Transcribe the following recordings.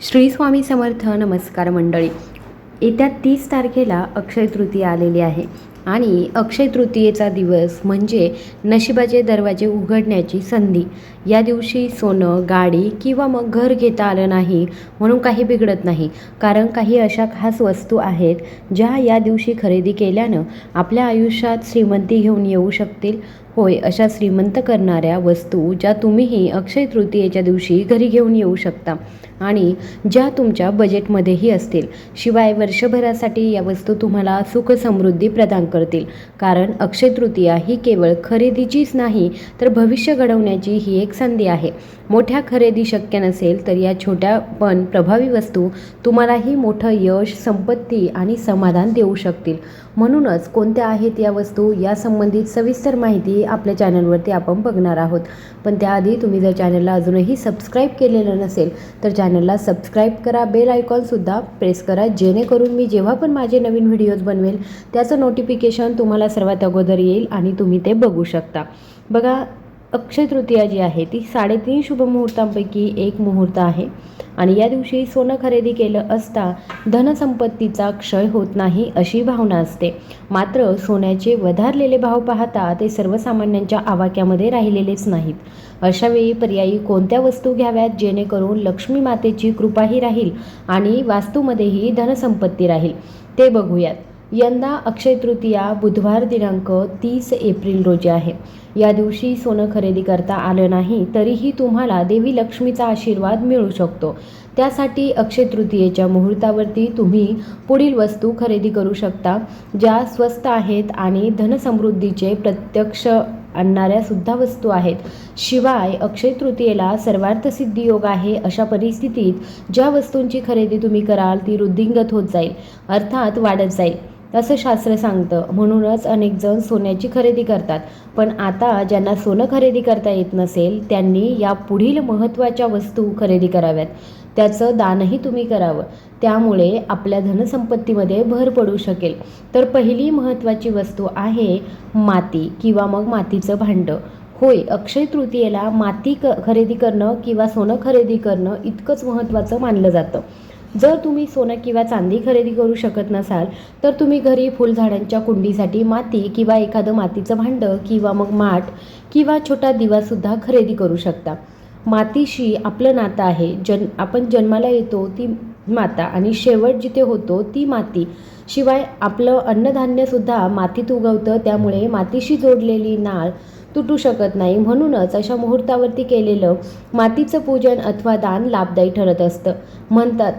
श्री स्वामी समर्थ नमस्कार मंडळी. येत्या तीस तारखेला अक्षय तृतीया आलेली आहे आणि अक्षय तृतीयेचा दिवस म्हणजे नशिबाचे दरवाजे उघडण्याची संधी. या दिवशी सोनं गाडी किंवा मग घर घेता आलं नाही म्हणून काही बिघडत नाही. कारण काही अशा खास वस्तू आहेत ज्या या दिवशी खरेदी केल्यानं आपल्या आयुष्यात श्रीमंती घेऊन येऊ शकतील. होय अशा श्रीमंत करणाऱ्या वस्तू ज्या तुम्हीही अक्षय तृतीयेच्या दिवशी घरी घेऊन येऊ शकता आणि ज्या तुमच्या बजेटमध्येही असतील. शिवाय वर्षभरासाठी या वस्तू तुम्हाला सुख समृद्धी प्रदान करतील. कारण अक्षय तृतीया ही केवळ खरेदीचीच नाही तर भविष्य घडवण्याची ही एक संधी आहे. मोठ्या खरेदी शक्य नसेल तर या छोट्या पण प्रभावी वस्तू तुम्हालाही मोठं यश संपत्ती आणि समाधान देऊ शकतील. म्हणूनच कोणत्या आहेत या वस्तू? या संबंधित सविस्तर माहिती आपल्या चॅनलवरती आपण बघणार आहोत. पण त्याआधी तुम्ही जर चॅनलला अजूनही सबस्क्राईब केलेलं नसेल तर चॅनलला सबस्क्राईब करा बेल आयकॉनसुद्धा प्रेस करा जेणेकरून मी जेव्हा पण माझे नवीन व्हिडिओज बनवेल त्याचं नोटिफिकेशन तुम्हाला सर्वात अगोदर येईल आणि तुम्ही ते बघू शकता. बघा अक्षय तृतीया जी आहे ती साडेतीन शुभमुहूर्तांपैकी एक मुहूर्त आहे. आणि या दिवशी सोनं खरेदी केलं असता धनसंपत्तीचा क्षय होत नाही अशी भावना असते. मात्र सोन्याचे वधारलेले भाव पाहता ते सर्वसामान्यांच्या आवाक्यामध्ये राहिलेलेच नाहीत. अशावेळी पर्यायी कोणत्या वस्तू घ्याव्यात जेणेकरून लक्ष्मी मातेची कृपाही राहील आणि वास्तूमध्येही धनसंपत्ती राहील ते बघूयात. यंदा अक्षय तृतीया बुधवार दिनांक तीस एप्रिल रोजी आहे. या दिवशी सोनं खरेदी करता आलं नाही तरीही तुम्हाला देवी लक्ष्मीचा आशीर्वाद मिळू शकतो. त्यासाठी अक्षय तृतीयेच्या मुहूर्तावरती तुम्ही पुढील वस्तू खरेदी करू शकता ज्या स्वस्त आहेत आणि धनसमृद्धीचे प्रत्यक्ष आणणाऱ्या सुद्धा वस्तू आहेत. शिवाय अक्षय तृतीयेला सर्वार्थ सिद्धी योग आहे अशा परिस्थितीत ज्या वस्तूंची खरेदी तुम्ही कराल ती वृद्धिंगत होत जाईल अर्थात वाढत जाईल. असं शास्त्र सांगतं. म्हणूनच अनेक जण सोन्याची खरेदी करतात. पण आता ज्यांना सोनं खरेदी करता येत नसेल त्यांनी या पुढील महत्त्वाच्या वस्तू खरेदी कराव्यात. त्याचं दानही तुम्ही करावं. त्यामुळे आपल्या धनसंपत्तीमध्ये भर पडू शकेल. तर पहिली महत्त्वाची वस्तू आहे माती किंवा मग मातीचं भांडं. होय अक्षय तृतीयेला माती क खरेदी करणं किंवा सोनं खरेदी करणं इतकंच महत्त्वाचं मानलं जातं. जर तुम्ही सोनं किंवा चांदी खरेदी करू शकत नसाल तर तुम्ही घरी फुलझाडांच्या कुंडीसाठी माती किंवा एखादं मातीचं भांडं किंवा मग माठ किंवा छोटा दिवासुद्धा खरेदी करू शकता. मातीशी आपलं नातं आहे. जन आपण जन्माला येतो ती माता आणि शेवट जिथे होतो ती माती. शिवाय आपलं अन्नधान्यसुद्धा मातीत उगवतं त्यामुळे मातीशी जोडलेली नाळ तुटू शकत नाही. म्हणूनच अशा मुहूर्तावरती केलेलं मातीचं पूजन अथवा दान लाभदायी ठरत असतं. म्हणतात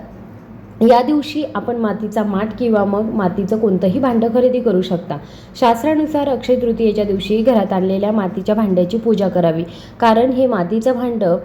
या दिवशी आपण मातीचा माठ किंवा मग मातीचं कोणतंही भांडं खरेदी करू शकता. शास्त्रानुसार अक्षय तृतीयेच्या दिवशी घरात आणलेल्या मातीच्या भांड्याची पूजा करावी. कारण हे मातीचं भांडं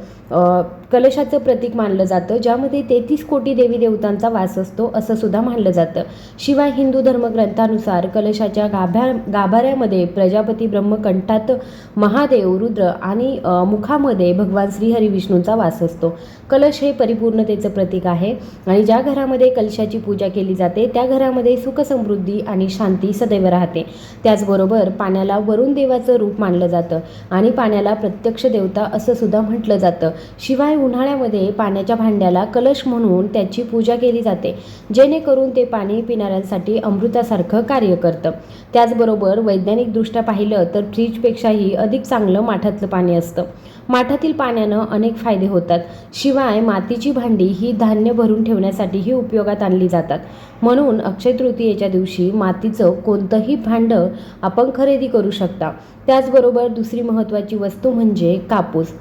कलशाचं प्रतीक मानलं जातं ज्यामध्ये तेहतीस कोटी देवी देवतांचा वास असतो असं सुद्धा मानलं जातं. शिवाय हिंदू धर्मग्रंथानुसार कलशाच्या गाभ्या गाभाऱ्यामध्ये प्रजापती ब्रह्मकंठात महादेव रुद्र आणि मुखामध्ये भगवान श्रीहरी विष्णूंचा वास असतो. कलश हे परिपूर्णतेचं प्रतीक आहे आणि ज्या घरामध्ये कलशाची पूजा केली जाते. त्या घरामध्ये सुख समृद्धी आणि शांती सदैव राहते. त्याचबरोबर पाण्याला वरुण देवाचं रूप मानलं जातं आणि पाण्याला प्रत्यक्ष देवता असं सुद्धा म्हटलं जातं. शिवाय उन्हाळ्यामध्ये पाण्याच्या भांड्याला कलश म्हणून त्याची पूजा केली जाते जेणेकरून ते पाणी पिणाऱ्यांसाठी अमृतासारखं कार्य करतं. त्याचबरोबर वैज्ञानिकदृष्ट्या पाहिलं तर फ्रीजपेक्षाही अधिक चांगलं माठातलं पाणी असतं. माठातील पाण्यानं अनेक फायदे होतात. शिवाय मातीची भांडी ही धान्य भरून ठेवण्यासाठीही उपयोगात आणली जातात. म्हणून अक्षय तृतीयेच्या दिवशी मातीचं कोणतंही भांडं आपण खरेदी करू शकता. त्याचबरोबर दुसरी महत्त्वाची वस्तू म्हणजे कापूस.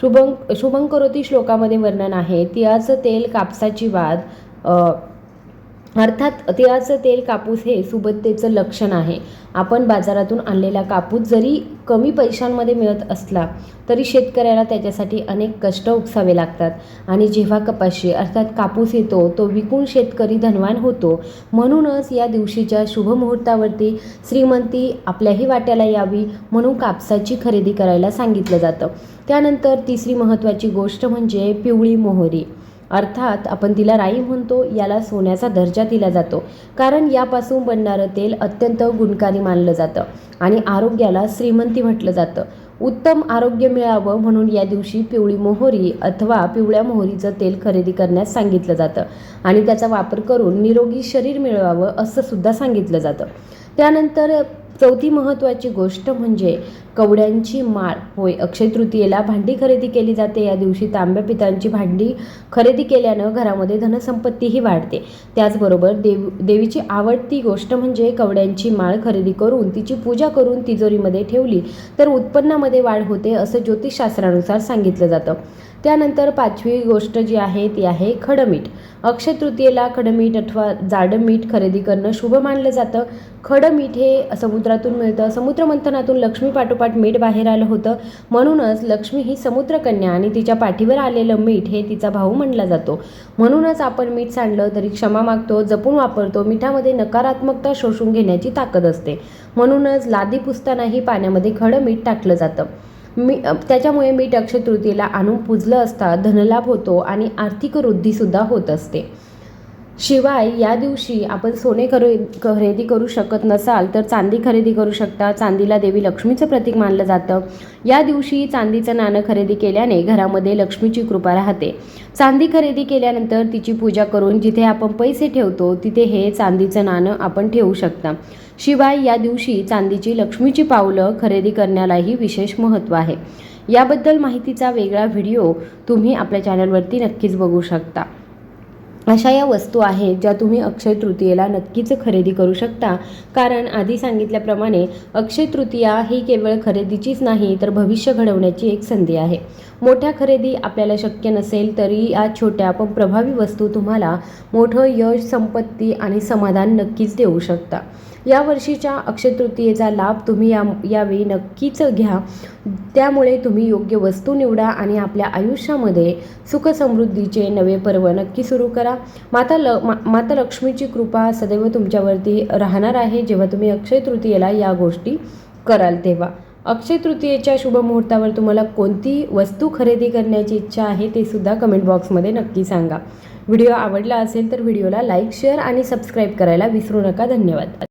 शुभं शुभंकरोती श्लोकामध्ये वर्णन आहे तिळाचं तेल कापसाची वाद अर्थात तिळाचं तेल कापूस हे सुबत्तेचं लक्षण आहे. आपण बाजारातून आणलेला कापूस जरी कमी पैशांमध्ये मिळत असला तरी शेतकऱ्याला त्याच्यासाठी अनेक कष्ट उपसावे लागतात. आणि जेव्हा कपाशी अर्थात कापूस येतो तो विकून शेतकरी धनवान होतो. म्हणूनच या दिवशीच्या शुभमुहूर्तावरती श्रीमंती आपल्याही वाट्याला यावी म्हणून कापसाची खरेदी करायला सांगितलं जातं. त्यानंतर तिसरी महत्त्वाची गोष्ट म्हणजे पिवळी मोहरी. अर्थात आपण तिला राई म्हणतो याला सोन्याचा दर्जा दिला जातो. कारण यापासून बनणारं तेल अत्यंत गुणकारी मानलं जातं आणि आरोग्याला श्रीमंती म्हटलं जातं. उत्तम आरोग्य मिळावं म्हणून या दिवशी पिवळी मोहरी अथवा पिवळ्या मोहरीचं तेल खरेदी करण्यास सांगितलं जातं आणि त्याचा वापर करून निरोगी शरीर मिळवावं असं सुद्धा सांगितलं जातं. त्यानंतर चौथी महत्त्वाची गोष्ट म्हणजे कवड्यांची माळ. होय अक्षय तृतीयेला भांडी खरेदी केली जाते. या दिवशी तांब्या पितांची भांडी खरेदी केल्यानं घरामध्ये धनसंपत्तीही वाढते. त्याचबरोबर देव देवीची आवडती गोष्ट म्हणजे कवड्यांची माळ खरेदी करून तिची पूजा करून तिजोरीमध्ये ठेवली तर उत्पन्नामध्ये वाढ होते असं ज्योतिषशास्त्रानुसार सांगितलं जातं. त्यानंतर पाचवी गोष्ट जी आहे ती आहे खडमीठ. अक्षय तृतीयेला खडमीठ अथवा जाडं मीठ खरेदी करणं शुभ मानलं जातं. खडं मीठ हे समुद्रातून मिळतं. समुद्रमंथनातून लक्ष्मी पाठोपाठ मीठ बाहेर आलं होतं. म्हणूनच लक्ष्मी ही समुद्रकन्या आणि तिच्या पाठीवर आलेलं मीठ हे तिचा भाऊ म्हणला जातो. म्हणूनच आपण मीठ सांडलं तरी क्षमा मागतो जपून वापरतो. मिठामध्ये नकारात्मकता शोषून घेण्याची ताकद असते. म्हणूनच लादी पुसतानाही पाण्यामध्ये खडं मीठ टाकलं जातं. मी त्याच्यामुळे मीठ अक्षय तृतीला आणून पुजलं असता धनलाभ होतो आणि आर्थिक वृद्धीसुद्धा होत असते. शिवाय या दिवशी आपण सोने खरे खरेदी करू शकत नसाल तर चांदी खरेदी करू शकता. चांदीला देवी लक्ष्मीचं प्रतीक मानलं जातं. या दिवशी चांदीचं नाणं खरेदी केल्याने घरामध्ये लक्ष्मीची कृपा राहते. चांदी खरेदी केल्यानंतर तिची पूजा करून जिथे आपण पैसे ठेवतो तिथे हे चांदीचं नाणं आपण ठेवू शकता. शिवाय या दिवशी चांदीची लक्ष्मीची पावलं खरेदी करण्यालाही विशेष महत्त्व आहे. याबद्दल माहितीचा वेगळा व्हिडिओ तुम्ही आपल्या चॅनलवरती नक्कीच बघू शकता. अशा या वस्तू आहेत ज्या तुम्ही अक्षय तृतीयेला नक्कीच खरेदी करू शकता. कारण आधी सांगितल्याप्रमाणे अक्षय तृतीया ही केवळ खरेदीचीच नाही तर भविष्य घडवण्याची एक संधी आहे. मोठ्या खरेदी आपल्याला शक्य नसेल तरी या छोट्या पण प्रभावी वस्तू तुम्हाला मोठं यश संपत्ती आणि समाधान नक्कीच देऊ शकता. या वर्षीच्या अक्षय तृतीयेचा लाभ तुम्ही या यावेळी नक्कीच घ्या. त्यामुळे तुम्ही योग्य वस्तू निवडा आणि आपल्या आयुष्यामध्ये सुख समृद्धीचे नवे पर्व नक्की सुरू करा. माता ल मा माता लक्ष्मीची कृपा सदैव तुमच्यावरती राहणार आहे. जेव्हा तुम्ही अक्षय तृतीयेला या गोष्टी कराल तेव्हा. अक्षय तृतीयेच्या शुभ मुहूर्तावर तुम्हाला कोणती वस्तू खरेदी करण्याची इच्छा आहे ते सुद्धा कमेंट बॉक्समध्ये नक्की सांगा. व्हिडिओ आवडला असेल तर व्हिडिओला लाईक शेअर आणि सबस्क्राईब करायला विसरू नका. धन्यवाद.